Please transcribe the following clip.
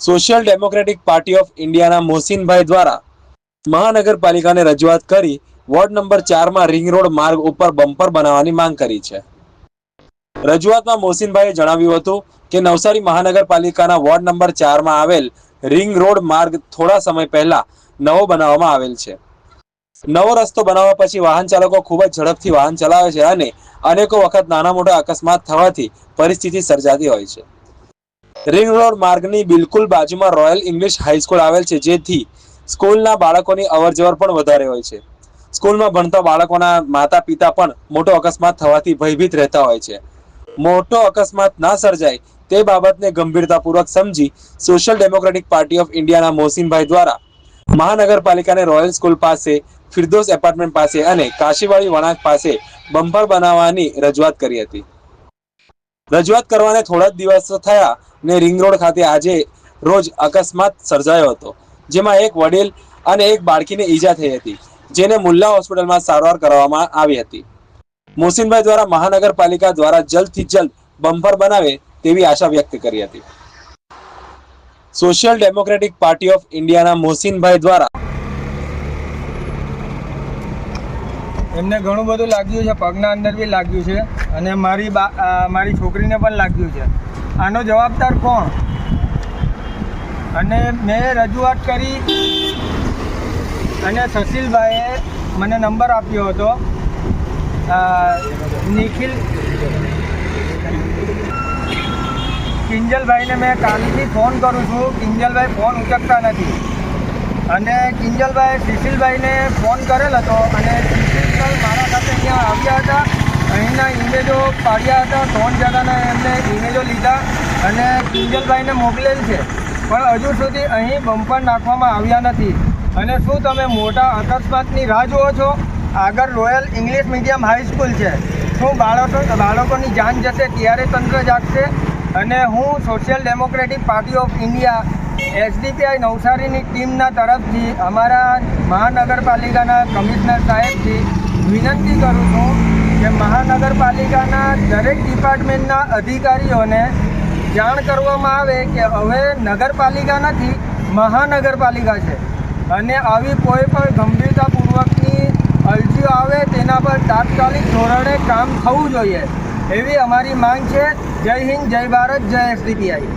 Social democratic party of ઇન્ડિયાના મોહસિનભાઈ દ્વારા મહાનગરપાલિકાને રજૂઆત કરી વોર્ડ નંબર ચારમાં રિંગ રોડ માર્ગ ઉપર બમ્પર બનાવવાની માંગ કરી છે. રજૂઆતમાં મોહસિનભાઈએ જણાવ્યું હતું કે નવસારી મહાનગરપાલિકાના વોર્ડ નંબર ચારમાં આવેલ રિંગ રોડ માર્ગ થોડા સમય પહેલા નવો બનાવવામાં આવેલ છે. નવો રસ્તો બનાવવા પછી વાહન ચાલકો ખૂબ જ ઝડપથી વાહન ચલાવે છે અને અનેકો વખત નાના મોટા અકસ્માત થવાથી પરિસ્થિતિ સર્જાતી હોય છે. રિંગ રોડ માર્ગની બિલકુલ બાજુમાં રોયલ ઇંગ્લિશ હાઈસ્કૂલ આવેલ છે, જેથી સ્કૂલના બાળકોની અવરજવર પણ વધારે હોય છે. સ્કૂલમાં ભણતા બાળકોના માતા પિતા પણ મોટો અકસ્માત થવાથી ભયભીત રહેતા હોય છે. મોટો અકસ્માત ના સર્જાય તે બાબતને ગંભીરતાપૂર્વક સમજી સોશિયલ ડેમોક્રેટિક પાર્ટી ઓફ ઇન્ડિયાના મોહસિનભાઈ દ્વારા મહાનગરપાલિકાને રોયલ સ્કૂલ પાસે ફિરદોસ એપાર્ટમેન્ટ પાસે અને કાશીવાડી વણાક પાસે બમ્પર બનાવવાની રજૂઆત કરી હતી. રજૂઆત કરવાને થોડા જ દિવસ થયા ને રિંગ રોડ ખાતે આજે રોજ અકસ્માત સર્જાયો હતો. જેમાં એક વડીલ અને એક બાળકીને ઈજા થઈ હતી, જેને મુલ્લા હોસ્પિટલમાં સારવાર કરવામાં આવી હતી. મોહસિનભાઈ દ્વારા મહાનગરપાલિકા દ્વારા જલ્દથી જલ્દ બમ્પર બનાવે તેવી આશા વ્યક્ત કરી હતી. સોશિયલ ડેમોક્રેટિક પાર્ટી ઓફ ઇન્ડિયાના મોહસિનભાઈ દ્વારા એમને ઘણું બધું લાગ્યું છે, પગના અંદર બી લાગ્યું છે અને મારી બા મારી છોકરીને પણ લાગ્યું છે. આનો જવાબદાર કોણ? અને મેં રજૂઆત કરી અને સસીલભાઈએ મને નંબર આપ્યો હતો. નિખિલ કિંજલભાઈને મેં કાલથી ફોન કરું છું. કિંજલભાઈ ફોન ઉચકતા નથી. અને કિંજલભાઈ સુશીલભાઈને ફોન કરેલ હતો અને અહીંયા આવ્યા હતા. અહીંના ઇમેજો પાડ્યા હતા. ત્રણ જણાના એમને ઇમેજો લીધા અને કિંજલભાઈને મોકલેલ છે. પણ હજુ સુધી અહીં બમ્પર નાખવામાં આવ્યા નથી. અને શું તમે મોટા અકસ્માતની રાહ જુઓ છો? આગળ રોયલ ઇંગ્લિશ મીડિયમ હાઈસ્કૂલ છે. શું બાળકો, બાળકોની જાન જશે ત્યારે તંત્ર જાગશે? અને હું social democratic party of India SDPI નવસારીની ટીમના તરફથી અમારા મહાનગરપાલિકાના કમિશનર સાહેબથી વિનંતી કરું છું કે મહાનગરપાલિકાના દરેક ડિપાર્ટમેન્ટના અધિકારીઓને જાણ કરવામાં આવે કે હવે નગરપાલિકા નથી, મહાનગરપાલિકા છે. અને આવી કોઈ પણ ગંભીરતાપૂર્વકની અરજીઓ આવે તેના પર તાત્કાલિક ધોરણે કામ થવું જોઈએ, એવી અમારી માંગ છે. જય હિન્દ, જય ભારત, જય એસડીપીઆઈ.